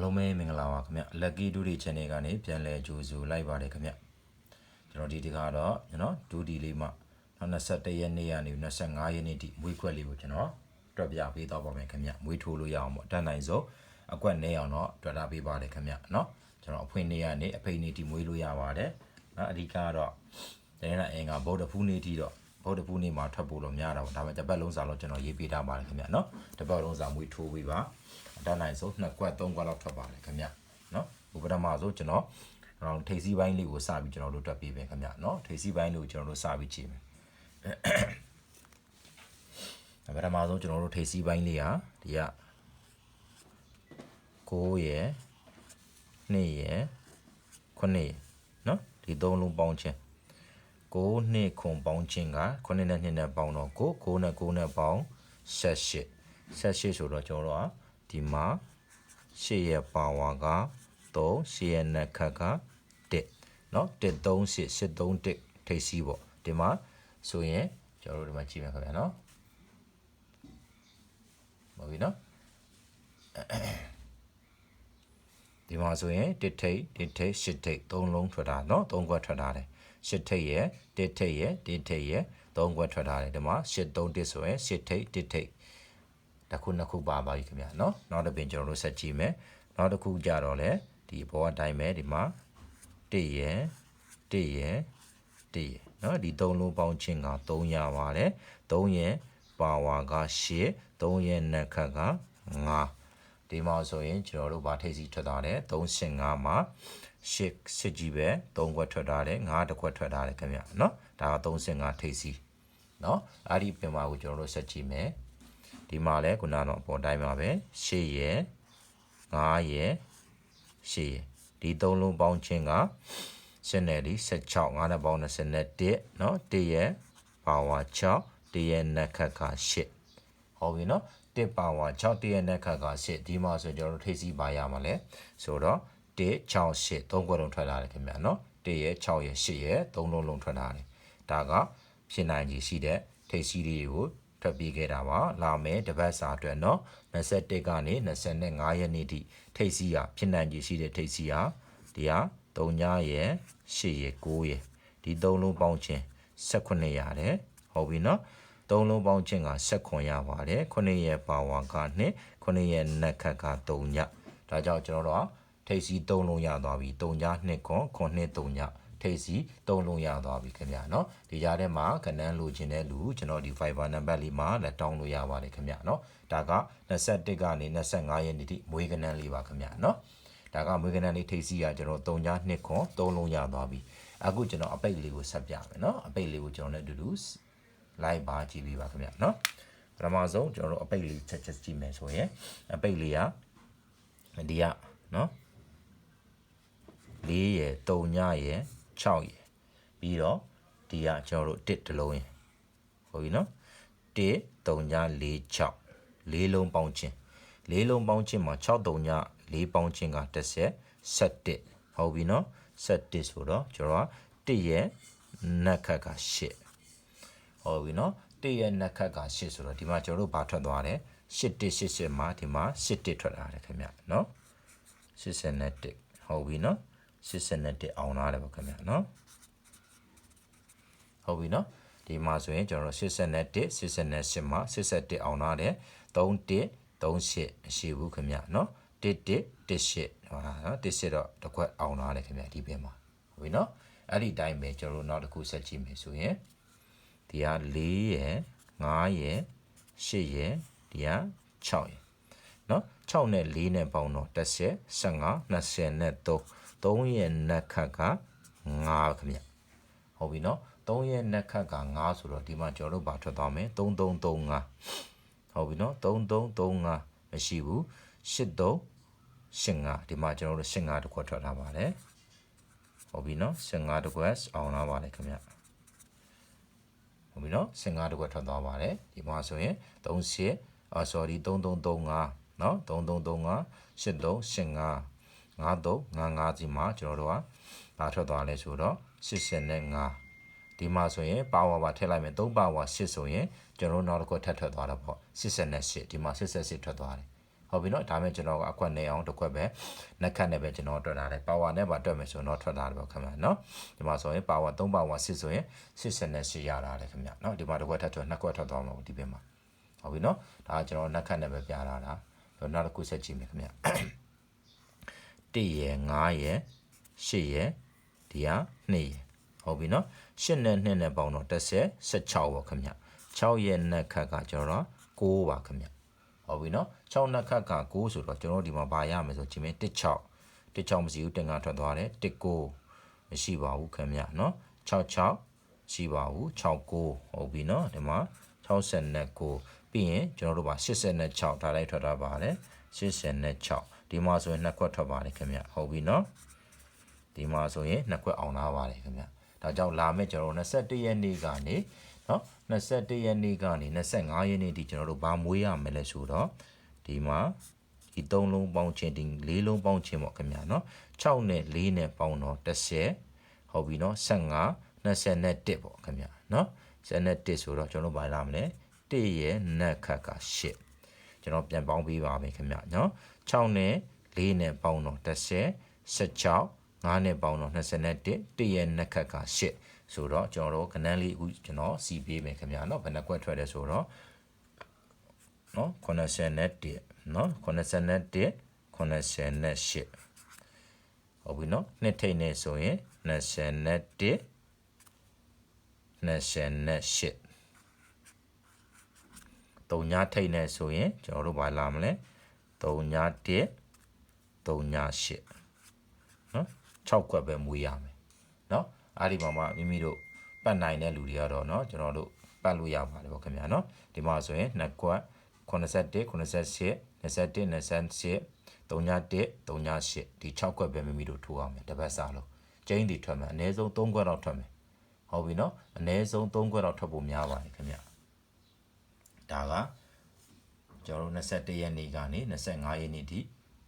အားလုံးပဲမင်္ဂလာပါခင်ဗျ Lucky Duty Channel ကနေပြန်လည်ကြိုဆိုလိုက်ပါတယ်ခင်ဗျကျွန်တော်ဒီဒီကတော့ကျွန်တော်ဒူဒီလေးမှ21ရက်နေ့ကနေ25ရက်နေ့ထိမွေးခွက်လေးကိုကျွန်တော်တွက်ပြပေးတော့ပါမယ်ခင်ဗျမွေးထိုးလို့ရအောင်ပေါ့တန်းနိုင်ဆုံးအကွက်နေအောင်တော့တွက်တာပေးပါတယ်ခင်ဗျနော်ကျွန်တော်အဖွင့်နေ့ကနေအဖိနေထိမွေးလို့ရပါတယ်နော်အဓိကကတော့တိုင်းနာအင်္ဂါဗုဒ္ဓဖူးနေ့ထိတော့ ဗုဒ္ဓဖူးနေ့မှာထွက်ဖို့လို့များတာပေါ့ဒါပေမဲ့တစ်ပတ်လုံးစာလို့ကျွန်တော်ရေးပေးထားပါတယ်ခင်ဗျနော်တစ်ပတ်လုံးစာမွေးထိုးပေးပါအတန်းနိုင်ဆုံးနှစ်ကွက်သုံးကွက်လောက်ထွက်ပါတယ်ခင်ဗျနော်ဥပဒမဆိုကျွန်တော်ကျွန်တော်ထိပ်စီးပိုင်းလေးကိုစပြီးကျွန်တော်တို့တွက်ပေးမယ်ခင်ဗျနော်ထိပ်စီးပိုင်းလေးကိုကျွန်တော်တို့စပြီးကြည့်မယ်ပထမဆုံးကျွန်တော်တို့ထိပ်စီးပိုင်းလေးဟာဒီက9ရယ်2ရယ်9ရယ်နော်ဒီသုံးလုံးပေါင်းချင်း 9နှစ်ခွန်ပေါင်းချင်းက9နဲ့2နဲ့ပေါင်းတော့9 9နဲ့9နဲ့ပေါင်း18 18ဆိုတော့ကျွန်တော်တို့ကဒီမှာ8ရဲ့ပါဝါက3 8ရဲ့နှက်ခတ်က1เนาะ1 3 8 8 3 1ထိပ်စီးပေါ့ဒီမှာဆိုရင်ကျွန်တော်တို့ဒီမှာကြည့်မယ်ခင်ဗျာเนาะဟုတ်ပြီเนาะဒီမှာဆိုရင်တစ်ထိပ်တစ်ထိပ်ရှစ်ထိပ်သုံးလုံးထွက်တာเนาะသုံးခွက်ထွက်တာတယ် ရှစ်ထိပ်ရယ်တစ်ထိပ်ရယ်တစ်ထိပ်ရယ်သုံးခွက်ထွက်ထားတယ်ဒီမှာရှစ်သုံးတစ်ဆိုရင်ရှစ်ထိပ်တစ်ထိပ်တစ်ခုနှစ်ခုပါပါပြီခင်ဗျာနော်နောက်တစ်ပင်ကျွန်တော်တို့ဆက်ကြည့်မယ်နောက်တစ်ခုကြတော့လေဒီဘောအတိုင်းပဲဒီမှာတစ်ရယ်တစ်ရယ်တစ်ရယ်နော်ဒီသုံးလုံးပေါင်းခြင်းက3ရပါတယ်3ရယ်ပါဝါက8 3ရယ်နက်ခတ်က9 ဒီမှာဆိုရင်ကျွန်တော်တို့ဗာထိပ်စီထွက်တာတယ်385မှာ8စစ်ကြီးပဲ3ခွက်ထွက်တာတယ်9တစ်ခွက်ထွက်တာတယ်ခင်ဗျာเนาะဒါက385ထိပ်စီเนาะအဲ့ဒီပင်မာကိုကျွန်တော်တို့ဆက်ကြည့်မယ်ဒီမှာလဲခုနကတော့အပေါ်တိုင်းပါပဲ8ရယ်9ရယ်8ရယ်ဒီသုံးလုံးပေါင်းချင်းက7နဲ့ဒီ16 9နဲ့ပေါင်း21เนาะ1ရယ်ပါဝါ6 1ရယ်နှက်ခတ်က8ဟုတ်ပြီเนาะ 1ပါဝါ6 1ရယ်နှက်ခတ်က8ဒီမှာဆိုကျွန်တော်တို့ထိပ်စီးပါရမှာလဲဆိုတော့1 6 8 3ခွက်လုံးထွက်လာတယ်ခင်ဗျာเนาะ1ရယ်6ရယ်8ရယ်3လုံးလုံးထွက်လာတယ်ဒါကဖြစ်နိုင်ကြီးရှိတဲ့ထိပ်စီးတွေကိုထွက်ပြေးခဲ့တာပါလာမယ်တပတ်စာအတွက်เนาะ21ကနေ25ရက်နေ့ထိထိပ်စီးရဖြစ်နိုင်ကြီးရှိတဲ့ထိပ်စီးရဒီဟာ3ညရဲ့8ရဲ့9ရဲ့ဒီ3လုံးပေါင်းချင်း18ရတယ်ဟုတ်ပြီเนาะ 3လုံးပေါင်းချင်းက18ရပါတယ်9ရဲ့ပါဝါက2 9ရဲ့နက်ခတ်က3ညဒါကြောင့်ကျွန်တော်တို့ကထိပ်စီး3လုံးရသွားပြီ3ည2ခွန်ခွန်2 3ညထိပ်စီသုံးလုံးရသွားပြီခင်ဗျာเนาะဒီကြားထဲမှာကနန်းလိုချင်တဲ့လူကျွန်တော်ဒီ Viber နံပါတ်လေးမှာလက်တောင်းလို့ရပါတယ်ခင်ဗျာเนาะဒါက21ကနေ25ရက်နေ့ထိမွေးကနန်းလေးပါခင်ဗျာเนาะဒါကမွေးကနန်းလေးထိပ်စီကကျွန်တော်3ည2ခွန်3လုံးရသွားပြီအခုကျွန်တော်အပိတ်လေးကိုဆက်ပြမယ်เนาะအပိတ်လေးကိုကျွန်တော်လည်းအတူတူ live ပါကြည့်ပေးပါခင်ဗျာเนาะပထမဆုံးကျွန်တော်တို့အပိတ်လေးချက်ချက်ကြည့်မယ်ဆိုရင်အပိတ်လေးကဒီကเนาะ4ရယ်3ညရယ်6ရယ်ပြီးတော့ဒီကကျွန်တော်တို့1တလုံးရယ်ဟုတ်ပြီနော်1 3ည4 6လေးလုံးပေါင်းခြင်းလေးလုံးပေါင်းခြင်းမှာ6 3ည4ပေါင်းခြင်းက30 17ဟုတ်ပြီနော်17ဆိုတော့ကျွန်တော်က1ရဲ့နက်ခတ်က8 ဟုတ်ပြီနော်1ရဲ့နက်ခတ်က8ဆိုတော့ဒီမှာကျွန်တော်တို့ဘာထွက်သွားတယ်8 1 8 8မှာဒီမှာ8 1ထွက်လာတယ်ခင်ဗျနော်81ဟုတ်ပြီနော်81အောင်လာတယ်ပေါ့ခင်ဗျာနော်ဟုတ်ပြီနော်ဒီမှာဆိုရင်ကျွန်တော်81 88မှာ81အောင်လာတယ်31 38မရှိဘူးခင်ဗျာနော်11 18ဟုတ်လားနော်18တော့တစ်ခွက်အောင်လာတယ်ခင်ဗျာဒီပြင်မှာဟုတ်ပြီနော်အဲ့ဒီတိုင်းပဲကျွန်တော်တို့နောက်တစ်ခုဆက်ကြည့်မယ်ဆိုရင် ဒီက4ရယ်5ရယ်8ရယ်ဒီက6ရယ်နော်6နဲ့4နဲ့ပေါင်းတော့10 15 20နဲ့3 3ရဲ့နက်ခတ်က9ခင်ဗျဟုတ်ပြီနော်3ရဲ့နက်ခတ်က9ဆိုတော့ဒီမှာကျွန်တော်တို့ဗာထွက်သွားမယ်3335ဟုတ်ပြီနော်3335မရှိဘူး83 85ဒီမှာကျွန်တော်တို့85တခွက်ထွက်လာပါတယ်ဟုတ်ပြီနော်85တခွက်အောင်လာပါတယ်ခင်ဗျ ဟုတ်ပြီနော်15တခွက်ထွက်သွားပါတယ်ဒီမှာဆိုရင်38အာ sorry 3335နော်3335 8385 5355စီမှာကျွန်တော်တို့ကဘာထွက်သွားလဲဆိုတော့85ဒီမှာဆိုရင်ပါဝါပါထည့်လိုက်မယ်3ပါဝါ8ဆိုရင်ကျွန်တော်တို့နောက်တစ်ခုထပ်ထွက်သွားတာပေါ့88ဒီမှာ88ထွက်သွားတယ် ဟုတ်ပြီနော်ဒါမဲ့ကျွန်တော်ကအကွက်နေအောင်တစ်ခွက်ပဲနှက်ခတ်နဲ့ပဲကျွန်တော်တွက်ထားတယ်ပါဝါနဲ့ပါတွက်မယ်ဆိုတော့ထွက်ထားတယ်ပေါ့ခင်ဗျာနော်ဒီမှာဆိုရင်ပါဝါ3ပါဝါ6ဆိုရင်88ရတာလေခင်ဗျာနော်ဒီမှာတစ်ခွက်ထပ်ထွက်နှစ်ခွက်ထွက်သွားမှာပေါ့ဒီဘက်မှာဟုတ်ပြီနော်ဒါကကျွန်တော်နှက်ခတ်နဲ့ပဲပြထားတာနောက်တစ်ခုဆက်ကြည့်မယ်ခင်ဗျာ1ရယ်9ရယ်8ရယ်ဒီဟာ2ရယ်ဟုတ်ပြီနော်8နဲ့2နဲ့ပေါင်းတော့30 16ပေါ့ခင်ဗျာ6ရဲ့နှက်ခတ်ကကျွန်တော်တို့9ပါခင်ဗျာ ဟုတ်ပြီနော်6နှစ်ခတ်က9ဆိုတော့ကျွန်တော်တို့ဒီမှာဘာရမယ်ဆိုကြည့်မယ်16 16မရှိဘူးတင်ကထွက်သွားတယ်19မရှိပါဘူးခင်ဗျနော်66ရှိပါဘူး69ဟုတ်ပြီနော်ဒီမှာ69ပြီးရင်ကျွန်တော်တို့ပါ86ဒါလိုက်ထွက်တာပါတယ်86ဒီမှာဆိုရင်နှစ်ခွက်ထွက်ပါတယ်ခင်ဗျဟုတ်ပြီနော်ဒီမှာဆိုရင်နှစ်ခွက်အောင်လာပါတယ်ခင်ဗျဒါကြောင့်လာမယ့်ကျွန်တော်တို့21ရက်နေ့ကနေ နော်21ရက်နေ့ကနေ25ရက်နေ့ထိကျွန်တော်တို့ဘာမွေးရမလဲဆိုတော့ဒီမှာဒီ3လုံးပေါင်းခြင်းဒီ4လုံးပေါင်းခြင်းပေါ့ခင်ဗျာနော်6နဲ့4နဲ့ပေါင်းတော့30ဟုတ်ပြီနော်15 21ပေါ့ခင်ဗျာနော်21ဆိုတော့ကျွန်တော်တို့ဘာလာမလဲ1ရဲ့နက်ခတ်က8ကျွန်တော်ပြန်ပေါင်းပေးပါမယ်ခင်ဗျာနော်6နဲ့4နဲ့ပေါင်းတော့30 16 9နဲ့ပေါင်းတော့21 1ရဲ့နက်ခတ်က8 ဆိုတော့ကျွန်တော်တို့ခဏန်းလေးအခုကျွန်တော်စီးပေးမယ်ခင်ဗျာနော်ဘယ်နှကွက်ထွက်တယ်ဆိုတော့နော်81နော်81 88ဟုတ်ပြီနော်နှစ်ထိပ်နဲ့ဆိုရင်21 28တုံညာထိပ်နဲ့ဆိုရင်ကျွန်တော်တို့ဘာလာမလဲတုံညာ1တုံညာ8နော်6ခွက်ပဲမွေးရမယ်နော် အားဒီမှာမှမိမိတို့ပတ်နိုင်တဲ့လူတွေကတော့เนาะကျွန်တော်တို့ပတ်လို့ရပါတယ်ပေါ့ခင်ဗျာเนาะဒီမှာဆိုရင်2ခွက်81 88 21 28 31 38ဒီ6ခွက်ပဲမိမိတို့ထိုးအောင်မယ်တစ်ပတ်စားလို့ကျင်းတီထွက်မယ်အနည်းဆုံး3ခွက်တော့ထွက်မယ်ဟုတ်ပြီเนาะအနည်းဆုံး3ခွက်တော့ထွက်ဖို့များပါတယ်ခင်ဗျာဒါကကျွန်တော်တို့21ရက်နေ့ကနေ25ရက်နေ့ထိ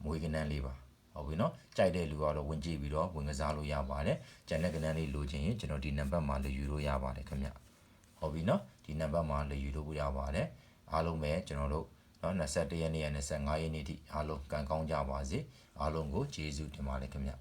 မွေးကနန်းလေးပါ ဟုတ်ပြီနော်ကြိုက်တဲ့လူကတော့ဝင်ကြည့်ပြီးတော့ဝင်ကစားလို့ရပါတယ်ကျန်တဲ့ကနန်းလေးလိုချင်ရင်ကျွန်တော်ဒီနံပါတ်မှာလေယူလို့ရပါတယ်ခင်ဗျဟုတ်ပြီနော်ဒီနံပါတ်မှာလေယူလို့ရပါတယ်အားလုံးပဲကျွန်တော်တို့နော်21ရက်နေ့နဲ့25ရက်နေ့ထိအားလုံးကံကောင်းကြပါစေအားလုံးကိုကျေးဇူးတင်ပါတယ်ခင်ဗျ